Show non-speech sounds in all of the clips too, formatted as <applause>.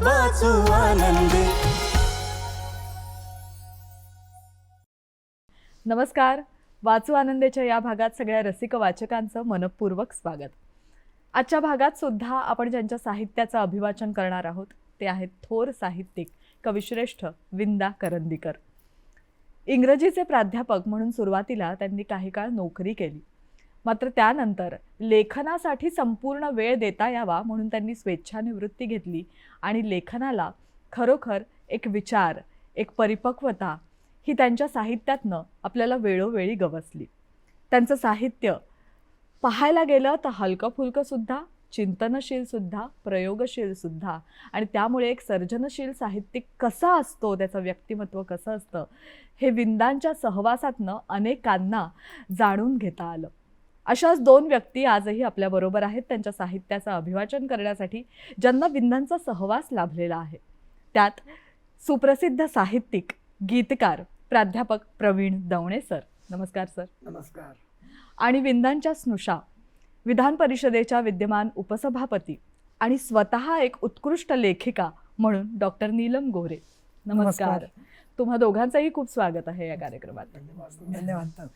वाचू आनंदी. नमस्कार. वाचू आनंदेच्या या भागात सगळ्या रसिक वाचकांचं मनपूर्वक स्वागत. आजच्या भागात सुद्धा आपण ज्यांच्या साहित्याचं अभिवाचन करणार आहोत ते आहेत थोर साहित्यिक कविश्रेष्ठ विंदा करंदीकर. इंग्रजीचे प्राध्यापक म्हणून सुरुवातीला त्यांनी काही काळ नोकरी केली. मात्र त्यानंतर लेखनासाठी संपूर्ण वेळ देता यावा म्हणून त्यांनी स्वेच्छानिवृत्ती घेतली. आणि लेखनाला खरोखर एक विचार एक परिपक्वता ही त्यांच्या साहित्यातनं आपल्याला वेळोवेळी गवसली. त्यांचं साहित्य पाहायला गेलं तर हलकंफुलकंसुद्धा चिंतनशीलसुद्धा प्रयोगशीलसुद्धा आणि त्यामुळे एक सर्जनशील साहित्यिक कसा असतो त्याचं व्यक्तिमत्व कसं असतं हे विंदांच्या सहवासातनं अनेकांना जाणून घेता आलं. अशाच दोन व्यक्ती आजही आपल्याबरोबर आहेत. त्यांच्या साहित्याचं अभिवाचन करण्यासाठी ज्यांना विंदांचा सहवास लाभलेला आहे. त्यात सुप्रसिद्ध साहित्यिक गीतकार प्राध्यापक प्रवीण दवणे सर. नमस्कार सर. नमस्कार. आणि विंदांच्या स्नुषा विधान परिषदेच्या विद्यमान उपसभापती आणि स्वतः एक उत्कृष्ट लेखिका म्हणून डॉक्टर नीलम गोरे. नमस्कार. नमस्कार. तुम्हा दोघांचंही खूप स्वागत आहे या कार्यक्रमात. धन्यवाद.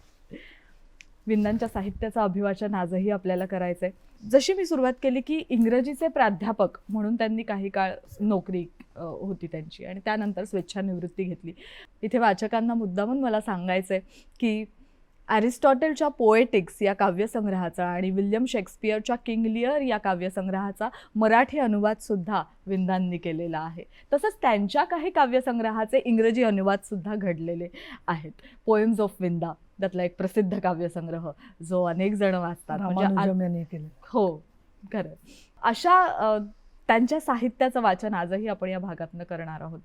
विंदांच्या साहित्याचं अभिवाचन आजही आपल्याला करायचं आहे जशी मी सुरुवात केली की इंग्रजीचे प्राध्यापक म्हणून त्यांनी काही काळ नोकरी होती त्यांची आणि त्यानंतर स्वेच्छानिवृत्ती घेतली. इथे वाचकांना मुद्दामून मला सांगायचं आहे की ॲरिस्टॉटेलच्या पोएटिक्स या काव्यसंग्रहाचा आणि विल्यम शेक्सपियरच्या किंग लिअर या काव्यसंग्रहाचा मराठी अनुवाद सुद्धा विंदांनी केलेला आहे. तसंच त्यांच्या काही काव्यसंग्रहाचे इंग्रजी अनुवाद सुद्धा घडलेले आहेत. पोएम्स ऑफ विंदा त्यातला एक प्रसिद्ध काव्यसंग्रह जो अनेक जण वाचतात. म्हणजे हो खरं. अशा त्यांच्या साहित्याचं वाचन आजही आपण या भागातनं करणार आहोत.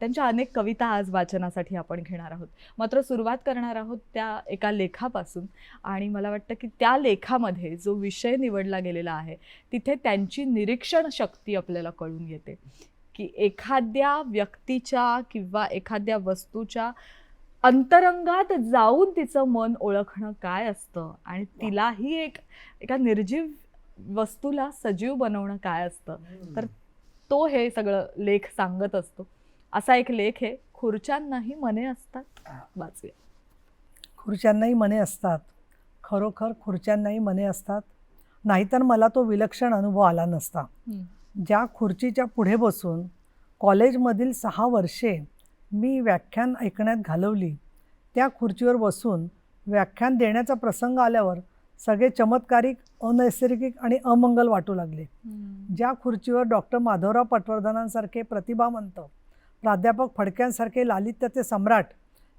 त्यांच्या अनेक कविता आज वाचनासाठी आपण घेणार आहोत. मात्र सुरुवात करणार आहोत त्या एका लेखापासून आणि मला वाटतं की त्या लेखामध्ये जो विषय निवडला गेलेला आहे तिथे त्यांची निरीक्षण शक्ती आपल्याला कळून येते. की एखाद्या व्यक्तीच्या किंवा एखाद्या वस्तूच्या अंतरंगात जाऊन तिचं मन ओळखणं काय असतं आणि तिलाही एक एका निर्जीव वस्तूला सजीव बनवणं काय असतं? तर तो हे सगळं लेख सांगत असतो. असा एक लेख आहे खुर्च्यांनाही मने असतात. वाचूया. खुर्च्यांनाही मने असतात. खरोखर खुर्च्यांनाही मने असतात. नाहीतर मला तो विलक्षण अनुभव आला नसता. ज्या खुर्चीच्या पुढे बसून कॉलेजमधील सहा वर्षे मी व्याख्यान ऐकण्यात घालवली त्या खुर्चीवर बसून व्याख्यान देण्याचा प्रसंग आल्यावर सगळे चमत्कारिक अनैसर्गिक आणि अमंगल वाटू लागले. ज्या खुर्चीवर डॉक्टर माधवराव पटवर्धनांसारखे प्रतिभावंत प्राध्यापक फडक्यांसारखे लालित्याचे सम्राट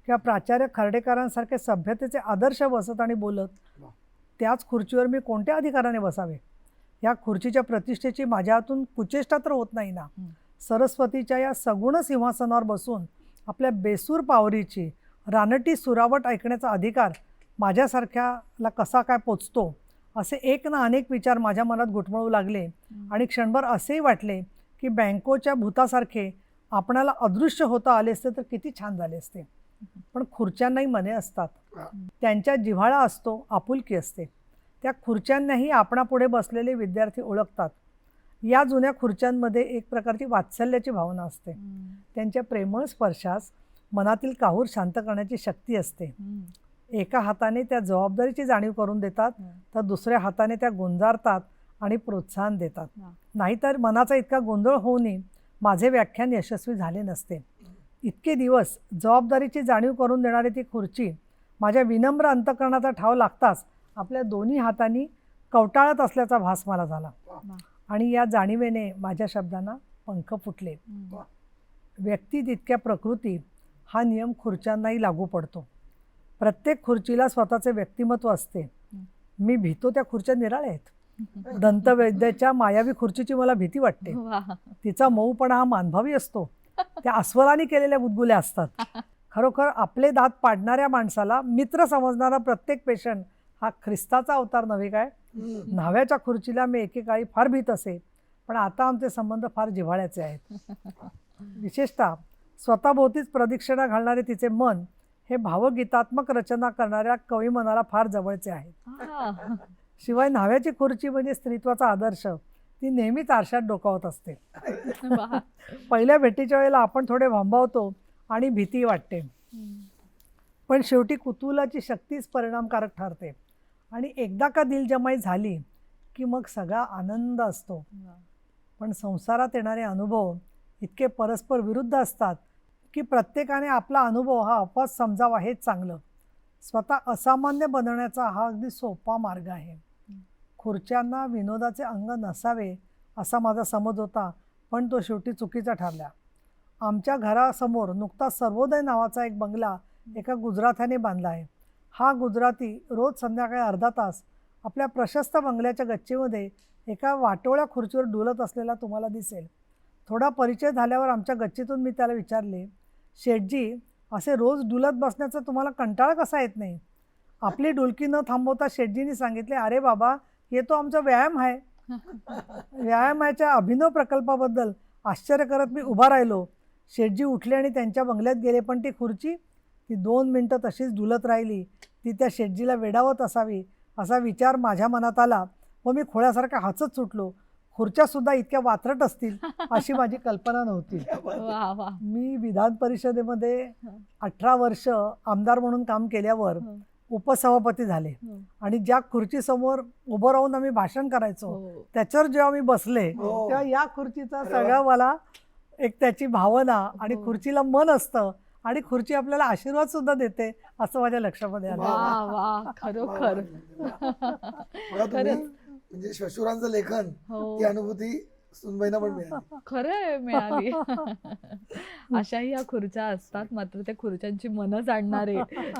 किंवा प्राचार्य खर्डेकरांसारखे सभ्यतेचे आदर्श बसत आणि बोलत त्याच खुर्चीवर मी कोणत्या अधिकाराने बसावे? या खुर्चीच्या प्रतिष्ठेची माझ्या हातून कुचेष्टा तर होत नाही ना. सरस्वतीच्या या सगुण सिंहासनावर बसून आपल्या बेसूर पावरीची रानटी सुरावट ऐकण्याचा अधिकार माझ्यासारख्याला कसा काय पोचतो असे एक ना अनेक विचार माझ्या मनात घुटमळू लागले. आणि क्षणभर असेही वाटले की बँकोच्या भूतासारखे आपणाला अदृश्य होता आले असते तर किती छान झाले असते. पण खुर्च्यांनाही मने असतात. त्यांच्या जिव्हाळा असतो आपुलकी असते. त्या खुर्च्यांनाही आपणापुढे बसलेले विद्यार्थी ओळखतात. या जुन्या खुर्च्यांमध्ये एक प्रकारची वात्सल्याची भावना असते. त्यांच्या प्रेमळ स्पर्शास मनातील काहूर शांत करण्याची शक्ती असते. एका हाताने त्या जबाबदारीची जाणीव करून देतात तर दुसऱ्या हाताने त्या गुंजारतात आणि प्रोत्साहन देतात. नाहीतर मनाचा इतका गोंधळ होऊनही माझे व्याख्यान यशस्वी झाले नसते इतके दिवस जबाबदारीची जाणीव करून देणारी ती खुर्ची माझ्या विनम्र अंतकरणाचा ठाव लागताच आपल्या दोन्ही हातांनी कवटाळत असल्याचा भास मला झाला. आणि या जाणीवेने माझ्या शब्दांना पंख फुटले. व्यक्ती तितक्या प्रकृती हा नियम खुर्च्यांनाही लागू पडतो प्रत्येक खुर्चीला स्वतःचे व्यक्तिमत्व असते. मी भीतो त्या खुर्च्या निराळ्या आहेत. दंतवैद्याच्या मायावी खुर्चीची मला भीती वाटते. तिचा मऊपणा हा मानभावी असतो. त्या अस्वलाने केलेल्या गुदगुल्या असतात. खरोखर आपले दात पाडणाऱ्या माणसाला मित्र समजणारा प्रत्येक पेशंट हा ख्रिस्ताचा अवतार नव्हे काय? न्हाव्याच्या खुर्चीला मी एकेकाळी फार भीत असे पण आता आमचे संबंध फार जिव्हाळ्याचे आहेत. विशेषतः स्वतःभोवतीच प्रदक्षिणा घालणारे तिचे मन हे भावगीतात्मक रचना करणाऱ्या कवी मनाला फार जवळचे आहे हा. शिवाय न्हाव्याची खुर्ची म्हणजे स्त्रीत्वाचा आदर्श ती नेहमीच आरशात डोकावत असते. पहिल्या भेटीच्या वेळेला आपण थोडे भांबावतो आणि भीती वाटते. पण शेवटी कुतूहलाची शक्तीच परिणामकारक ठरते आणि एकदा का दिलजमाई झाली की मग सगळा आनंद असतो. पण संसारात येणारे अनुभव इतके परस्पर विरुद्ध असतात की प्रत्येकाने आपला अनुभव हा अपवाद समजावा हेच चांगलं. स्वतः असामान्य बनवण्याचा हा अगदी सोपा मार्ग आहे. खुर्च्यांना विनोदाचे अंग नसावे असा माझा समज होता पण तो शेवटी चुकीचा ठरला. आमच्या घरासमोर नुकताच सर्वोदय नावाचा एक बंगला एका गुजराथ्याने बांधला आहे. हा गुजराती रोज संध्याकाळी अर्धा तास आपल्या प्रशस्त बंगल्याच्या गच्चीमध्ये एका वाटोळ्या खुर्चीवर डुलत असलेला तुम्हाला दिसेल. थोडा परिचय झाल्यावर आमच्या गच्चीतून मी त्याला विचारले शेठजी असे रोज डुलत बसण्याचा तुम्हाला कंटाळा कसा येत नाही? आपली डुलकी न थांबवता शेठजींनी सांगितले अरे बाबा हे तो आमचा व्यायाम आहे. <laughs> व्यायामाच्या अभिनव प्रकल्पाबद्दल आश्चर्य करत मी उभा राहिलो. शेठजी उठले आणि त्यांच्या बंगल्यात गेले पण ती खुर्ची ती दोन मिनटं तशीच डुलत राहिली. ती त्या शेठजीला वेडावत असावी असा विचार माझ्या मनात आला. व मी खोळ्यासारखा हसत सुटलो. खुर्च्यासुद्धा इतक्या वात्रट असतील <laughs> अशी माझी कल्पना नव्हती मी विधान परिषदेमध्ये अठरा वर्ष आमदार म्हणून काम केल्यावर. उपसभापती झाले. आणि ज्या खुर्चीसमोर उभं राहून आम्ही भाषण करायचो हो. त्याच्यावर जेव्हा मी बसले हो. तेव्हा या खुर्चीचा सगळा मला एक त्याची भावना आणि हो. खुर्चीला मन असतं आणि खुर्ची आपल्याला आशीर्वाद सुद्धा देते असं माझ्या लक्षामध्ये आलं खरोखर. <laughs> म्हणजे श्वशुरांचं लेखन हो. ती अनुभूती सुनबाईंना पण मिळाली. खरंय मिळाली. <laughs> अशाही ह्या खुर्च्या असतात मात्र त्या खुर्च्यांची मनं जाणणारे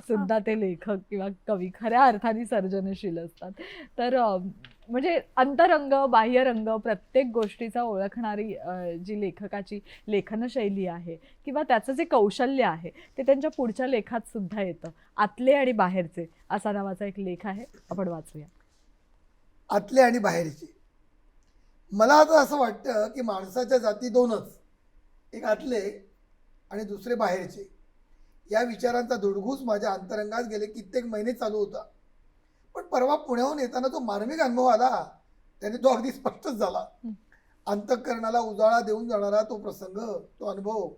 सुद्धा ते लेखक किंवा कवी खऱ्या अर्थाने सर्जनशील असतात. तर अं, म्हणजे अंतरंग बाह्यरंग प्रत्येक गोष्टीचा ओळखणारी अं, जी लेखकाची लेखनशैली आहे किंवा त्याचं जे कौशल्य आहे ते त्यांच्या पुढच्या लेखात सुद्धा येतं. आतले आणि बाहेरचे असा नावाचा एक लेख आहे. आपण वाचूया. आतले आणि बाहेरचे. मला आता असं वाटतं की माणसाच्या जाती दोनच. एक आतले आणि दुसरे बाहेरचे. या विचारांचा धुडगूस माझ्या अंतरंगात गेले कित्येक महिने चालू होता. पण परवा पुण्याहून येताना जो मार्मिक अनुभव आला त्याने तो अगदी स्पष्टच झाला. अंतःकरणाला उजाळा देऊन जाणारा तो प्रसंग तो अनुभव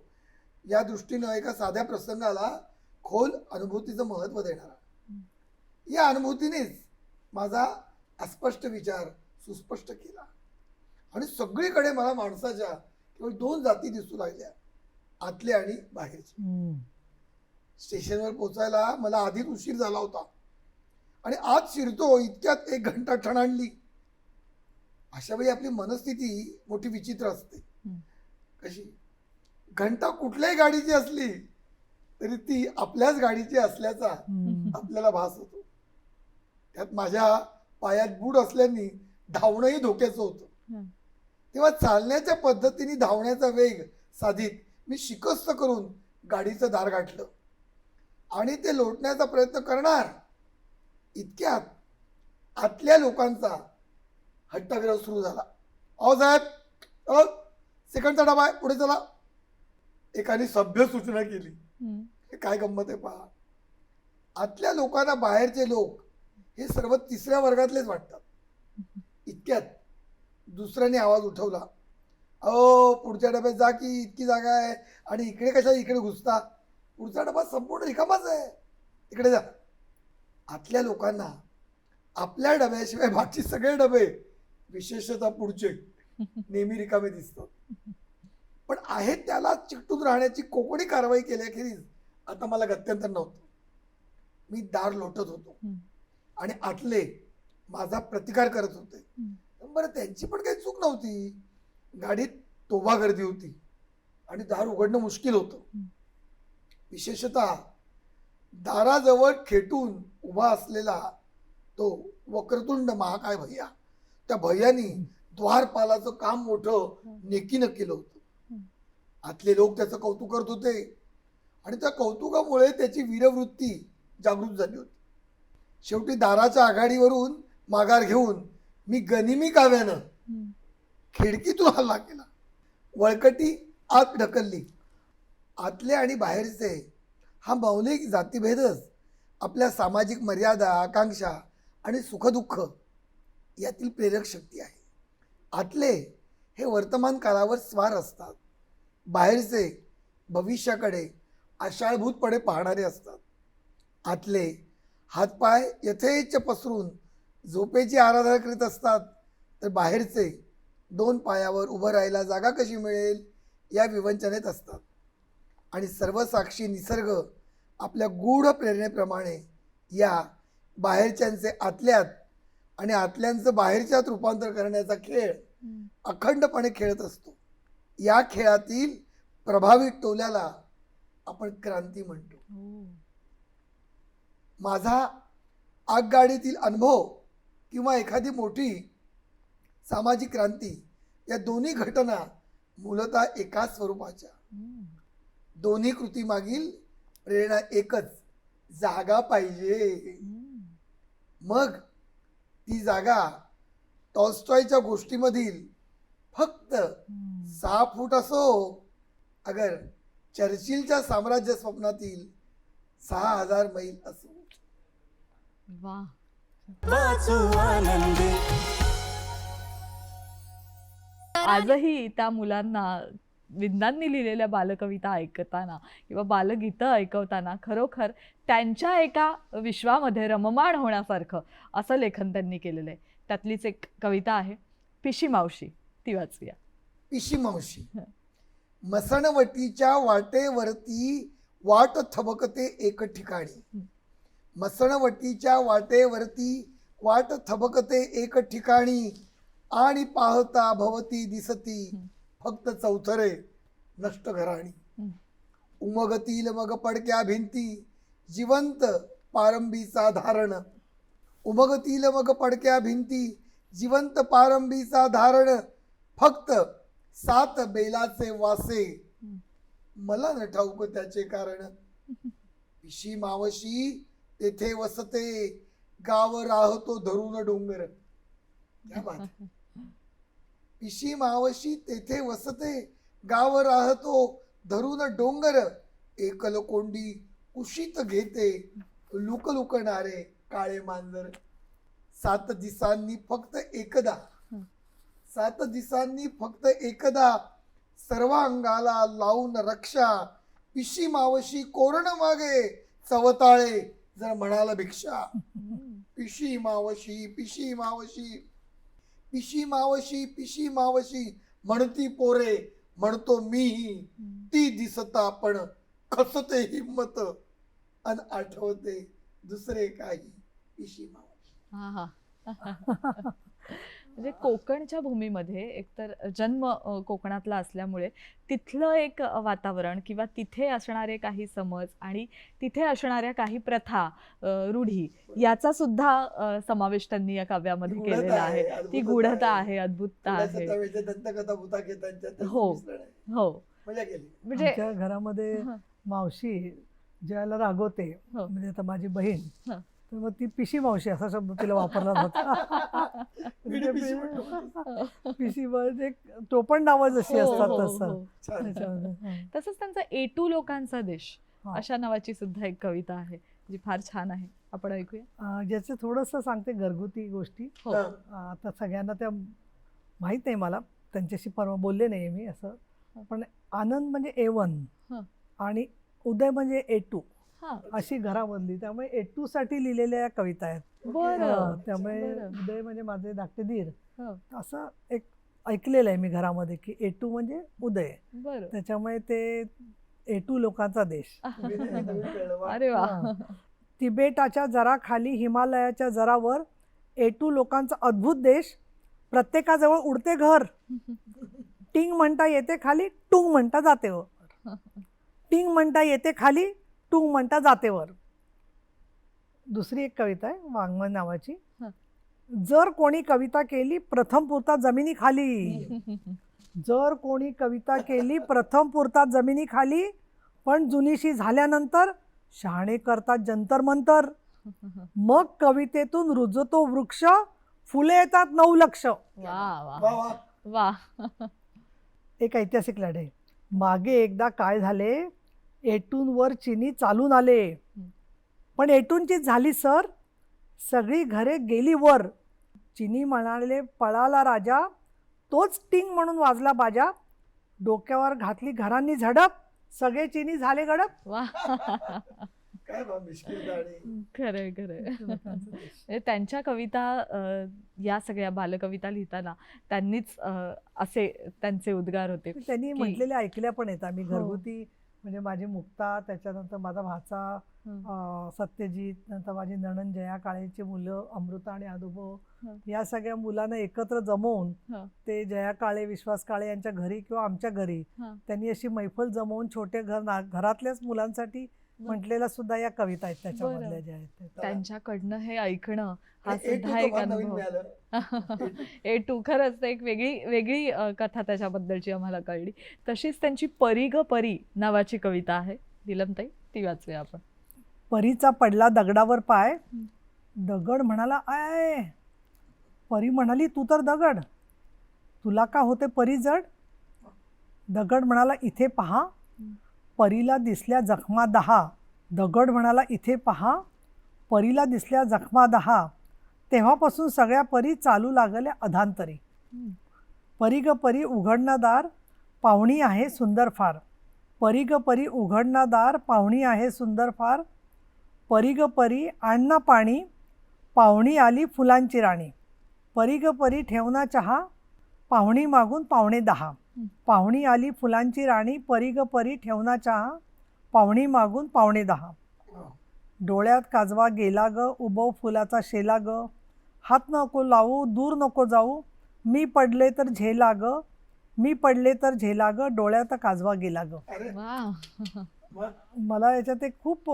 या दृष्टीनं एका साध्या प्रसंगाला खोल अनुभूतीचं महत्त्व देणारा. या अनुभूतीनेच माझा अस्पष्ट विचार सुस्पष्ट केला. आणि सगळीकडे मला माणसाच्या केवळ दोन जाती दिसू लागल्या. आतले आणि बाहेरचे हम्म. स्टेशनवर पोचायला मला आधीच उशीर झाला होता. आणि आज शिरतो इतक्यात एक घंटा ठणाणली अशा वेळी आपली मनस्थिती मोठी विचित्र असते. कशी? घंटा कुठल्याही गाडीची असली तरी ती आपल्याच गाडीची असल्याचा. आपल्याला भास होतो. त्यात माझ्या पायात बूट असल्याने धावणंही धोक्याचं होतं. तेव्हा चालण्याच्या पद्धतीने धावण्याचा वेग साधित मी शिकस्त करून गाडीचं दार गाठलं. आणि ते लोटण्याचा प्रयत्न करणार. इतक्यात आतल्या लोकांचा हट्टाग्रह सुरू झाला. अहो साहेब अहो सेकंडचा डबा आहे पुढे चला. एकाने सभ्य सूचना केली. काय गंमत आहे पहा. आतल्या लोकांना बाहेरचे लोक हे सर्व तिसऱ्या वर्गातलेच वाटतात. इतक्यात दुसऱ्याने आवाज उठवला. अहो पुढच्या डब्यात जा की इतकी जागा आहे. आणि इकडे कशा इकडे घुसता? पुढचा डबा संपूर्ण रिकामाच आहे. इकडे जा. आतल्या लोकांना आपल्या डब्याशिवाय बाकी सगळे डबे विशेषतः पुढचे नेहमी रिकामे दिसतात. पण आहे त्याला चिकटून राहण्याची कोकणी कारवाई केल्याखेरीज आता मला गत्यंतर नव्हतं. मी दार लोटत होतो. आणि आतले माझा प्रतिकार करत होते. बरं त्यांची पण काही चूक नव्हती. गाडीत तोबा गर्दी होती आणि दार उघडणं मुश्किल होतं. विशेषतः दाराजवळ खेटून उभा असलेला तो वक्रतुंड महाकाय भैया त्या भैयानी द्वारपालाचं काम मोठं नेकीनं केलं होतं. आतले लोक त्याचं कौतुक करत होते आणि त्या कौतुकामुळे त्याची वीरवृत्ती जागृत झाली होती. शेवटी दाराच्या आघाडीवरून माघार घेऊन मी गनिमी काव्यानं. खिडकीतून हल्ला केला. वळकटी आत ढकलली. आतले आणि बाहेरचे हा मौलिक जातीभेदच आपल्या सामाजिक मर्यादा आकांक्षा आणि सुखदुःख यातील प्रेरक शक्ती आहे. आतले हे वर्तमान काळावर स्वार असतात. बाहेरचे भविष्याकडे आशाळभूतपणे पाहणारे असतात. आतले हातपाय यथेच्छ पसरून झोपेची आराधना करीत असतात तर बाहेरचे दोन पायावर उभं राहायला जागा कशी मिळेल या विवंचनेत असतात. आणि सर्वसाक्षी निसर्ग आपल्या गूढ प्रेरणेप्रमाणे या बाहेरच्यांचे आतल्यात आणि आतल्यांचं बाहेरच्यात रूपांतर करण्याचा खेळ अखंडपणे खेळत असतो. या खेळातील प्रभावी टोल्याला आपण क्रांती म्हणतो. हो. माझा आगगाडीतील अनुभव किंवा एखादी मोठी सामाजिक क्रांती या दोन्ही घटना मूलतः एकाच स्वरूपाच्या. दोन्ही कृतीमागील प्रेरणा एकच जागा पाहिजे. मग ती जागा टॉल्स्टॉयच्या गोष्टीमधील फक्त सहा फूट असो अगर चर्चिलच्या साम्राज्य स्वप्नातील सहा हजार मैल असो. वा. वाचू आनंदे. आजही त्या मुलांना विंदांनी लिहिलेल्या बालकविता ऐकताना किंवा बालगीतं ऐकवताना खरोखर त्यांच्या एका विश्वामध्ये रममाण होण्यासारखं असं लेखन त्यांनी केलेलं आहे. त्यातलीच एक कविता आहे पिशी मावशी. ती वाचूया. पिशी मावशी. मसणवटीच्या वाटेवरती वाट थबकते एक ठिकाणी. मसणवटीच्या वाटेवरती वाट थबकते एक ठिकाणी आणि पाहता भवती दिसती. फक्त चौथरे नष्ट घराणी. उमगतील मग पडक्या भिंती जिवंत पारंबीचा धारण. उमगतील मग पडक्या भिंती जिवंत पारंबीचा धारण. फक्त सात बेलाचे वासे. मला न ठाऊक त्याचे कारण. पिशी मावशी तेथे वसते गाव राहतो धरून डोंगर. <laughs> पिशी मावशी तेथे वसते गाव राहतो धरून डोंगर. एकल कोंडी कुशीत घेते लुक लुकणारे काळे मांजर. सात दिसांनी फक्त एकदा. सात दिसांनी फक्त एकदा सर्वांगाला लावून रक्षा. पिशी मावशी कोरण मागे चवताळे जर म्हणाला भिक्षा <laughs> पिशी मावशी पिशी मावशी पिशी मावशी पिशी मावशी म्हणती पोरे म्हणतो मीही ती दिसता पण खसते हिम्मत अन आठवते दुसरे काही पिशी मावशी. हा हा. <laughs> म्हणजे कोकणच्या भूमीमध्ये एकतर जन्म कोकणातला असल्यामुळे तिथलं एक वातावरण किंवा तिथे असणारे काही समज आणि तिथे असणाऱ्या काही प्रथा रूढी याचा सुद्धा समावेश त्यांनी या काव्यामध्ये केलेला आहे ती गूढता आहे. अद्भुतता आहे हो. हो म्हणजे घरामध्ये. मावशी ज्याला रागवते हो. म्हणजे आता माझी बहीण. तर मग ती पिशी मावशी असा शब्द तिला वापरला जातो. <laughs> पिढी पिशी. पिशी म्हणजे टोपण नावं जशी हो, असतात हो, तसं. हो. हं. तसंच त्यांचा एटू लोकांचा देश. अशा नावाची सुद्धा एक कविता आहे जी फार छान आहे. आपण ऐकूया. ज्याचं थोडंसं सांगते घरगुती गोष्टी. आता सगळ्यांना त्या माहीत नाही मला त्यांच्याशी परवा बोलले नाही मी असं. पण आनंद म्हणजे ए वन हं. आणि उदय म्हणजे ए टू. अशी घरामधली. त्यामुळे ए टू साठी लिहिलेल्या या कविता आहेत. बरं. हं, त्यामुळे. उदय म्हणजे माझे धाकटे धीर. हो. असं एक ऐकलेलं आहे मी घरामध्ये की एटू म्हणजे उदय. बरं. त्याच्यामुळे ते एटू लोकांचा देश. <laughs> अरे वा. हा. तिबेटाच्या जरा खाली हिमालयाच्या जरावर एटू लोकांचा अद्भुत देश. प्रत्येकाजवळ उडते घर. टिंग म्हणता येते खाली टुंग म्हणता जाते वर <laughs> टिंग म्हणता येते खाली टुंग म्हणता जाते वर दुसरी एक कविता आहे वाङ्मय नावाची. जर कोणी कविता केली प्रथम पुरता जमिनी खाली. <laughs> जर कोणी कविता केली प्रथम पुरता जमिनी खाली. पण जुनीशी झाल्यानंतर शहाणे करतात जंतर मंतर. मग कवितेतून रुजतो वृक्ष फुले येतात नऊ लक्ष. वा. एक ऐतिहासिक लढाई. मागे एकदा काय झाले? एटूनवर चिनी चालून आले. पण एटूनची झाली सर. सगळी घरे गेली वर. चिनी म्हणाले पळाला राजा. तोच टिंग म्हणून वाजला बाजा. डोक्यावर घातली घरांनी झडप. सगळे चिनी झाले गडप. खरंय खरंय. हे त्यांच्या कविता या सगळ्या बालकविता लिहिताना त्यांनीच असे त्यांचे उद्गार होते. त्यांनी म्हटलेल्या ऐकल्या पण आहेत आम्ही. हो. घरगुती म्हणजे माझी मुक्ता त्याच्यानंतर माझा भाचा सत्यजित नंतर माझी नणन जया काळेची मुलं अमृता आणि अनुभव. या सगळ्या मुलांना एकत्र जमवून. ते जया काळे विश्वास काळे यांच्या घरी किंवा आमच्या घरी. त्यांनी अशी मैफल जमवून छोटे घर ना घरातल्याच मुलांसाठी म्हटलेल्या सुद्धा या कविता आहेत त्याच्यामधल्या. ज्या आहेत त्या. त्यांच्याकडनं हे ऐकणं हा सुद्धा A2 एक अनुभव. <laughs> ए टू खरंच एक वेगळी वेगळी कथा त्याच्याबद्दलची आम्हाला कळली. तशीच त्यांची परी ग परी नावाची कविता आहे. दिलमताई ती वाचूया आपण. परीचा पडला दगडावर पाय. दगड म्हणाला आय परी म्हणाली तू तर दगड. तुला का होते परी जड? दगड म्हणाला इथे पहा परीला दिसल्या जखमा दहा. दगड म्हणाला इथे पहा. परीला दिसल्या जखमा दहा. तेव्हापासून सगळ्या परी चालू लागल्या अधांतरी. परी ग परी उघडणादार पाहुणी आहे सुंदर फार. परी ग परी उघडणादार पाहुणी आहे सुंदर फार. परी ग परी आणना पाणी. पाहुणी आली फुलांची राणी. परी ग परी ठेवना चहा. पाहुणी मागून पाहुणे दहा. पाहुणी आली फुलांची राणी परी ग परी ठेवना चहा. पाहुणी मागून पाहुणे दहा. डोळ्यात काजवा गेला ग उभव फुलाचा शेला ग. हात नको लावू दूर नको जाऊ. मी पडले तर झेला ग. मी पडले तर झेला ग. डोळ्यात काजवा गेला ग. मला याच्यात एक खूप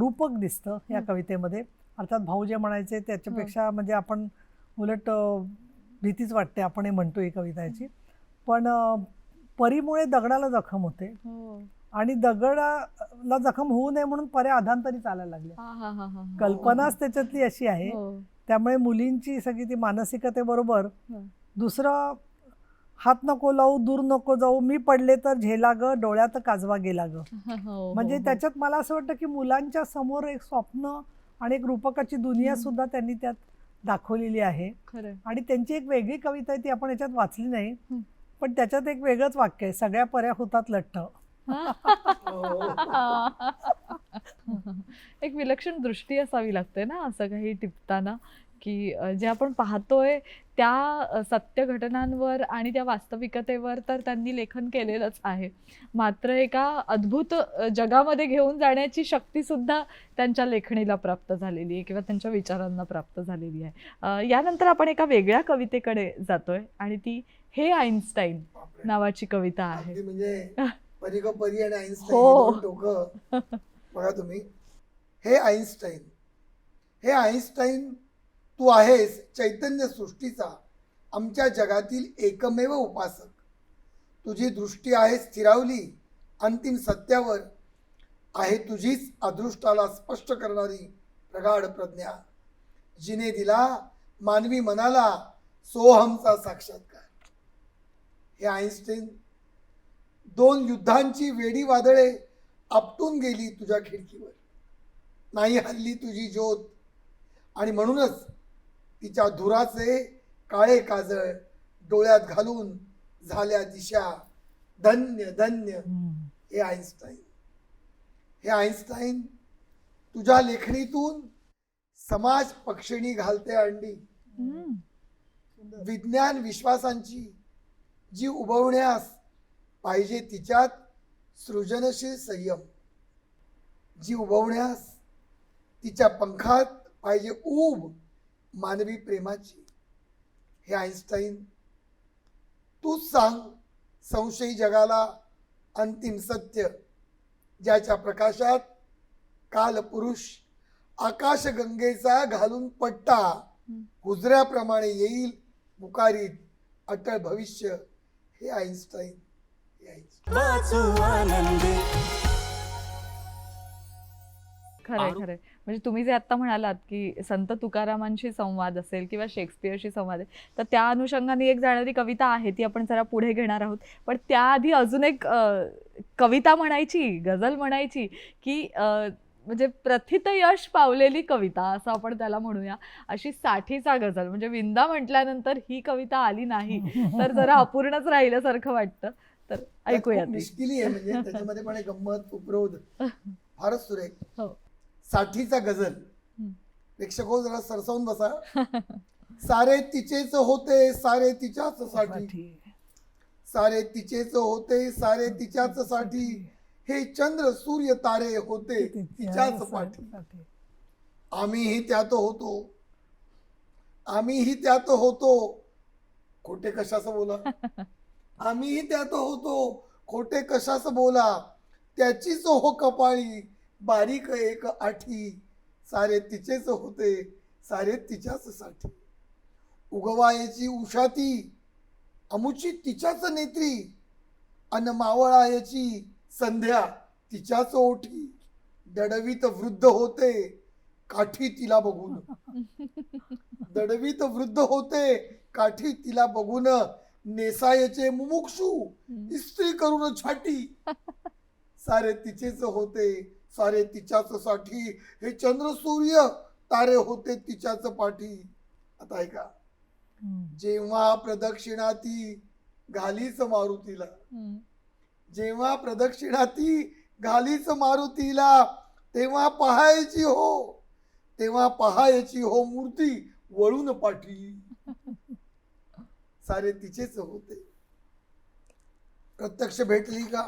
रूपक दिसतं या कवितेमध्ये. अर्थात भाऊ जे म्हणायचे त्याच्यापेक्षा म्हणजे आपण उलट भीतीच वाटते आपण हे म्हणतो ही कविता याची पण परीमुळे दगडाला जखम होते. हो. आणि दगडाला जखम होऊ नये म्हणून पर्या अधांतरी चालायला लागले. हा कल्पनाच त्याच्यातली अशी आहे. हो. त्यामुळे मुलींची सगळी ती मानसिकतेबरोबर. दुसरं हात नको लावू दूर नको जाऊ मी पडले तर झेला ग डोळ्यात काजवा गेला ग. <laughs> हो, म्हणजे. त्याच्यात मला असं वाटतं की मुलांच्या समोर एक स्वप्न आणि एक रूपकाची दुनिया सुद्धा त्यांनी त्यात दाखवलेली आहे. आणि त्यांची एक वेगळी कविता आहे ती आपण याच्यात वाचली नाही. पण त्याच्यात एक वेगळंच वाक्य आहे सगळ्या पर्या होतात लठ्ठ. एक विलक्षण दृष्टी असावी लागते ना असं काही टिपताना की जे आपण पाहतोय त्या सत्य घटनांवर आणि त्या वास्तविकतेवर तर त्यांनी लेखन केलेलंच आहे. मात्र एका अद्भुत जगामध्ये घेऊन जाण्याची शक्ती सुद्धा त्यांच्या लेखणीला प्राप्त झालेली आहे किंवा त्यांच्या विचारांना प्राप्त झालेली आहे. यानंतर आपण एका वेगळ्या कवितेकडे जातोय आणि ती हे आईन्स्टाईन. नावाची कविता आहे. म्हणजे परी ग परी आणि आईन्स्टाईन हो. बघा तुम्ही. हे आईन्स्टाईन. हे आईन्स्टाईन तू आहेस चैतन्य सृष्टीचा आमच्या जगातील एकमेव उपासक. तुझी दृष्टी आहे स्थिरावली अंतिम सत्यावर आहे तुझीच अदृष्टाला स्पष्ट करणारी प्रगाढ प्रज्ञा. जिने दिला मानवी मनाला सोहमचा साक्षात्कार. हे आईन्स्टीन दोन युद्धांची वेडी वादळे आपटून गेली तुझ्या खिडकीवर. नाही हल्ली तुझी ज्योत. आणि म्हणूनच तिच्या धुराचे काळे काजळ डोळ्यात घालून झाल्या दिशा. धन्य धन्य. हे आईन्स्टाईन. हे आईन्स्टाईन तुझ्या लेखणीतून समाज पक्षिणी घालते अंडी. विज्ञान विश्वासांची जी उभवण्यास पाहिजे तिच्यात सृजनशील संयम. जी उभवण्यास तिच्या पंखात पाहिजे ऊब मानवी प्रेमाची. हे आईन्स्टाईन तूच सांग संशयी जगाला अंतिम सत्य ज्याच्या प्रकाशात काल पुरुष आकाशगंगेचा घालून पट्टा गुजऱ्याप्रमाणे येईल मुकारीत अटळ भविष्य. हे आईन्स्टाईन हे आईन्स्टाईन खरंय खरंय. म्हणजे तुम्ही जे आता म्हणालात की संत तुकारामांशी संवाद असेल किंवा शेक्सपियरशी संवाद आहे तर त्या अनुषंगाने एक जाणारी कविता आहे ती आपण जरा पुढे घेणार आहोत. पण त्याआधी अजून एक कविता म्हणायची गझल म्हणायची की म्हणजे प्रथित यश पावलेली कविता असं आपण त्याला म्हणूया. अशी साठीचा गझल. म्हणजे विंदा म्हटल्यानंतर ही कविता आली नाही तर जरा अपूर्णच राहिल्यासारखं वाटतं. तर ऐकूया. मिश्किली आहे म्हणजे त्याच्यामध्ये पण गंमत उपरोध <laughs> फारच सुरेख. हो. साठीचा गझल. प्रेक्षक हो जरा सरसावून बसा. <laughs> सारे तिचेच होते सारे तिच्याच साठी. सारे तिचेच होते सारे तिच्याच साठी. हे चंद्र सूर्य तारे होते तिच्याच पाठी. आम्हीही त्यात होतो. आम्हीही त्यात होतो. खोटे कशाच बोला? <laughs> आम्हीही त्यात होतो. खोटे कशाच बोला? त्याचीच हो कपाळी. बारीक एक आठी सारे तिचेच होते सारे तिच्याच साठी उगवायची उषाती अमुची तिच्याच नेत्री अन मावळायची संध्या तिच्याच ओठी. दडवीत वृद्ध होते काठी तिला बघून. दडवीत वृद्ध होते काठी तिला बघून नेसायचे मुमुक्षू इस्त्री करून छाटी. सारे तिचेच होते सारे तिच्याच साठी. हे चंद्र सूर्य तारे होते तिच्याच पाठी. आता ऐका. जेव्हा प्रदक्षिणा ती घालीच मारुतीला. जेव्हा प्रदक्षिणा ती घालीच मारुतीला तेव्हा पहायची हो. तेव्हा पहायची हो मूर्ती वळून पाठी. <laughs> सारे तिचेच होते. प्रत्यक्ष भेटली का.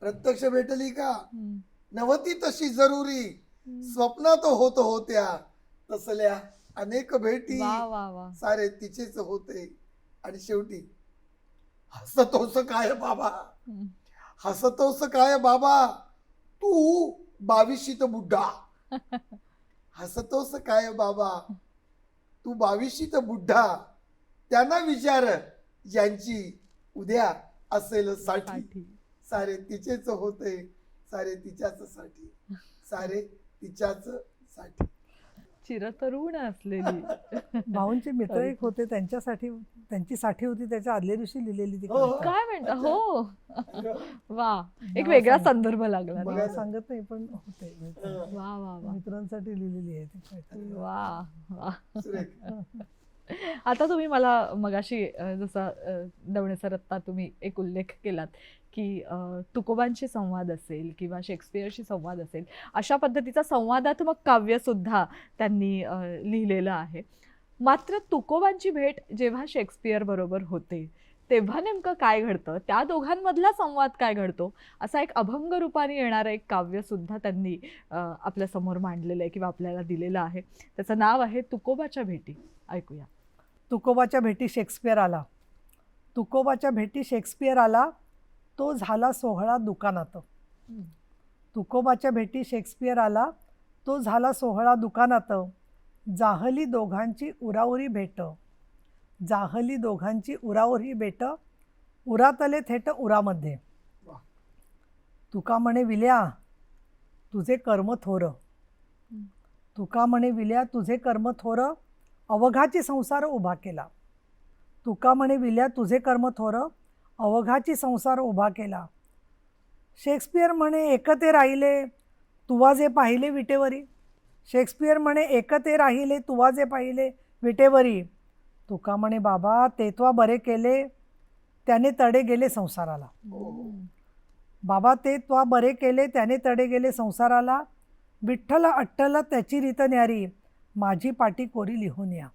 प्रत्यक्ष भेटली का? नव्हती तशी जरुरी. स्वप्नात होत होत्या. तसल्या अनेक भेटी वा वा वा. सारे तिचेच होते. आणि शेवटी हसतोस काय बाबा. हसतोस काय बाबा? तू बावीशीत बुड्ढा. <laughs> हसतोस काय बाबा? तू बावीशीत बुड्ढा. त्यांना विचार ज्यांची उद्या असेल साठी. सारे तिचेच होते. सारे तिच्याच साठी सारे तिच्याच साठी चिरतरुण असलेली. <laughs> भाऊंचे मित्र एक होते त्यांच्यासाठी त्यांची साठी होती त्याच्या आदल्या दिवशी लिहिलेली ती हो, हो. काय म्हणता? हो. <laughs> वा. एक वेगळा संदर्भ लागला. ना. सांगत नाही पण होते. हं, वा वा वा. मित्रांसाठी लिहिलेली आहे ती. वा वा. आता तुम्ही मला मगाशी जसा अ, दवणे सर आत्ता तुम्ही एक उल्लेख केलात. की तुकोबांशी संवाद असेल किंवा शेक्सपियरशी संवाद असेल अशा पद्धतीचा संवादात्मक काव्यसुद्धा त्यांनी लिहिलेलं आहे. मात्र तुकोबांची भेट जेव्हा शेक्सपियरबरोबर होते तेव्हा नेमकं काय घडतं? त्या दोघांमधला संवाद काय घडतो? असा एक अभंग रूपाने येणारं एक काव्यसुद्धा त्यांनी आपल्यासमोर मांडलेलं आहे किंवा आपल्याला दिलेलं आहे. त्याचं नाव आहे तुकोबाच्या भेटी. ऐकूया. तुकोबाच्या भेटी शेक्सपियर आला. तुकोबाच्या भेटी शेक्सपियर आला. तो झाला सोहळा दुकानात. तुकोबाच्या भेटी शेक्सपियर आला तो झाला सोहळा दुकानात. जाहली दोघांची उराउरी भेट. जाहली दोघांची उराउरी भेट उरातले थेट उरामध्ये. तुका म्हणे विल्या तुझे कर्म थोर. तुका म्हणे विल्या तुझे कर्म थोर. अवघाची संसार उभा केला. तुका म्हणे विल्या तुझे कर्म थोरं. अवघाची संसार उभा केला. शेक्सपियर म्हणे एकते राहिले तुवा जे पाहिले विटेवरी. शेक्सपियर म्हणे एकते राहिले तुवा जे पाहिले विटेवरी. तुका म्हणे बाबा तेत्वा बरे केले त्याने तडे गेले संसाराला. बाबा ते त्वा बरे केले त्याने तडे गेले संसाराला. विठ्ठल अठ्ठल त्याची रीत न्यारी माझी पाटी कोरी लिहून या.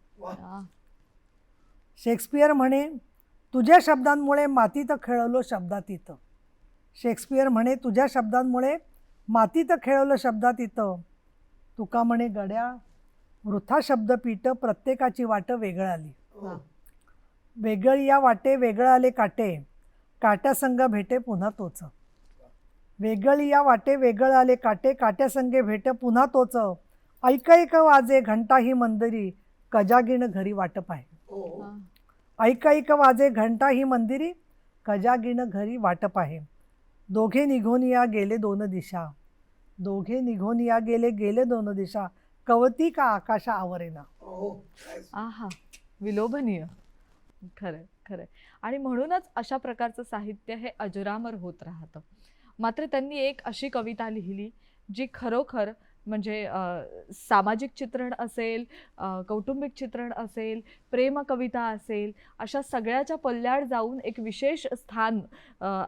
शेक्सपियर म्हणे तुझ्या शब्दांमुळे मातीत खेळवलो शब्दात इथं. शेक्सपियर म्हणे तुझ्या शब्दांमुळे मातीत खेळवलं शब्दात इथं. तुका म्हणे गड्या वृथा शब्दपीठ प्रत्येकाची वाट वेगळ आली. हो. वेगळी या वाटे वेगळं आले काटे. काट्यासंग भेटे पुन्हा तोच. वेगळी या वाटे वेगळं आले काटे. काट्यासंगे भेटे पुन्हा तोच. ऐक ऐक वाजे घंटा ही मंदिरी. कजागिण घरी वाटप आहे हो. ऐक ऐक वाजे घंटा ही मंदिरी कजागिण घरी वाटप आहे. दोघे निघून या गेले दोन दिशा. दोघे निघून या गेले गेले दोन दिशा. कवती का आकाशा आवरेना? हो. आहा विलोभनीय. खरंय खरंय. आणि म्हणूनच अशा प्रकारचं साहित्य हे अजरामर होत राहतं. मात्र त्यांनी एक अशी कविता लिहिली जी खरोखर म्हणजे सामाजिक चित्रण असेल कौटुंबिक चित्रण असेल प्रेम कविता असेल अशा सगळ्याच्या पल्ल्याड जाऊन एक विशेष स्थान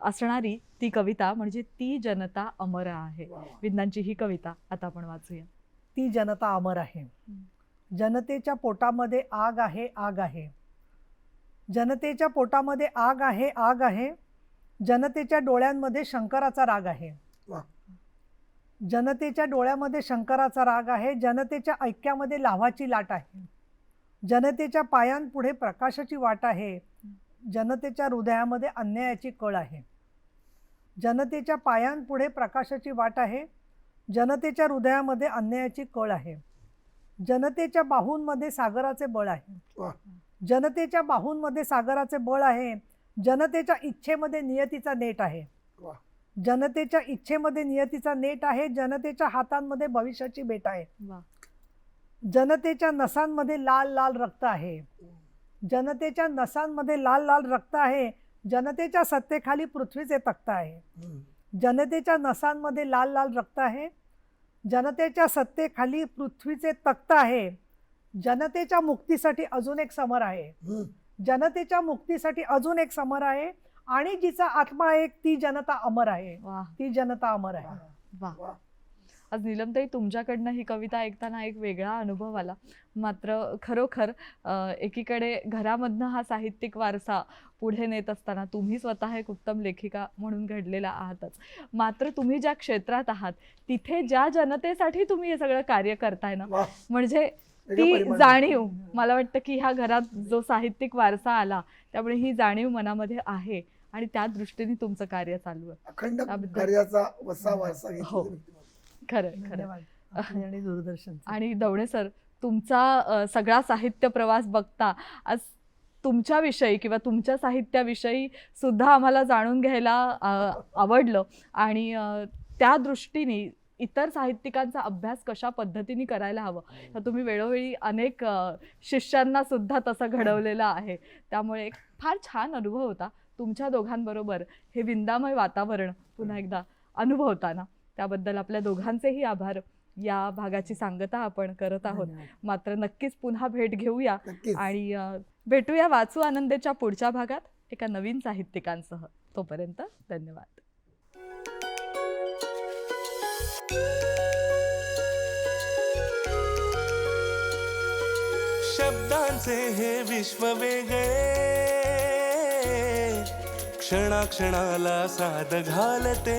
असणारी ती कविता म्हणजे ती जनता अमर आहे. वा, वा. विज्ञानची ही कविता आता आपण वाचूया. ती जनता अमर आहे. जनतेच्या पोटामध्ये आग आहे आग आहे. जनतेच्या पोटामध्ये आग आहे आग आहे. जनतेच्या डोळ्यांमध्ये शंकराचा राग आहे. जनतेच्या डोळ्यामध्ये शंकराचा राग आहे जनतेच्या ऐक्यामध्ये लाव्हाची लाट आहे. जनतेच्या पायांपुढे प्रकाशाची वाट आहे. जनतेच्या हृदयामध्ये अन्यायाची कळ आहे. जनतेच्या पायांपुढे प्रकाशाची वाट आहे. जनतेच्या हृदयामध्ये अन्यायाची कळ आहे. जनतेच्या बाहूंमध्ये सागराचे बळ आहे. जनतेच्या बाहूंमध्ये सागराचे बळ आहे. जनतेच्या इच्छेमध्ये नियतीचा नेट आहे. जनतेच्या इच्छेमध्ये नियतीचा नेट आहे जनतेच्या हातांमध्ये भविष्याची भेट आहे. जनतेच्या नसांमध्ये लाल लाल रक्त आहे. जनतेच्या नसांमध्ये लाल लाल रक्त आहे. जनतेच्या सत्तेखाली पृथ्वीचे तख्त आहे. जनतेच्या नसांमध्ये लाल लाल रक्त आहे. जनतेच्या सत्तेखाली पृथ्वीचे तख्त आहे. जनतेच्या मुक्तीसाठी अजून एक समर आहे. जनतेच्या मुक्तीसाठी अजून एक समर आहे. आणि जिचा आत्मा एक ती जनता अमर आहे. वा. ती जनता अमर आहे. वा. वा. आज नीलमताई तुमच्याकडनं ही कविता ऐकताना एक वेगळा अनुभव आला. मात्र खरोखर एकीकडे घरामधनं हा साहित्यिक वारसा पुढे नेत असताना तुम्ही स्वतः एक उत्तम लेखिका म्हणून घडलेला आहातच. मात्र तुम्ही ज्या क्षेत्रात आहात तिथे ज्या जनतेसाठी तुम्ही हे सगळं कार्य करताय ना. म्हणजे ती. जाणीव मला वाटतं की ह्या घरात जो साहित्यिक वारसा आला त्यामुळे ही जाणीव मनामध्ये आहे. आणि त्या दृष्टीने तुमचं कार्य चालू आहे. अखंड त्याबद्दल- कार्याचा वसा वारसा हो. खरं खरं. आणि दूरदर्शन. <laughs> आणि दवणे सर तुमचा सगळा साहित्य प्रवास बघता आज तुमच्याविषयी किंवा तुमच्या साहित्याविषयी सुद्धा आम्हाला जाणून घ्यायला आवडलं. आणि त्या दृष्टीने इतर साहित्यिकांचा अभ्यास कशा पद्धतीने करायला हवं? तर तुम्ही वेळोवेळी अनेक शिष्यांना सुद्धा तसं घडवलेलं आहे. त्यामुळे एक फार छान अनुभव होता. तुमच्या दोघांबरोबर हे विंदामय वातावरण पुन्हा एकदा अनुभवताना. त्याबद्दल आपल्या दोघांचेही आभार. या भागाची सांगता आपण करत आहोत. मात्र नक्कीच पुन्हा भेट घेऊया आणि भेटूया वाचू आनंदेच्या पुढच्या भागात एका नवीन साहित्यिकांसह. तोपर्यंत धन्यवाद. शब्दांचे हे विश्व वेगळे. क्षणाक्षणाला साद घालते.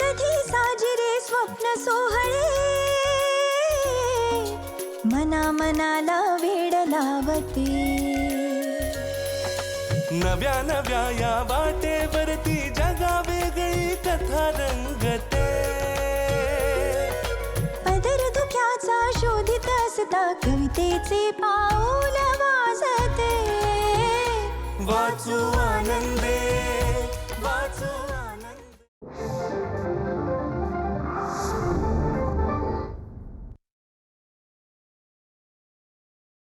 कधी साजिरे स्वप्न सोहळे. मना मनाला वेड लावते. नव्या नव्या या वाटेवरती जगा वेगळी कथा रंगते. पदर धुक्याचा शोधित असता कवितेचे पाऊल वाचू आनंदे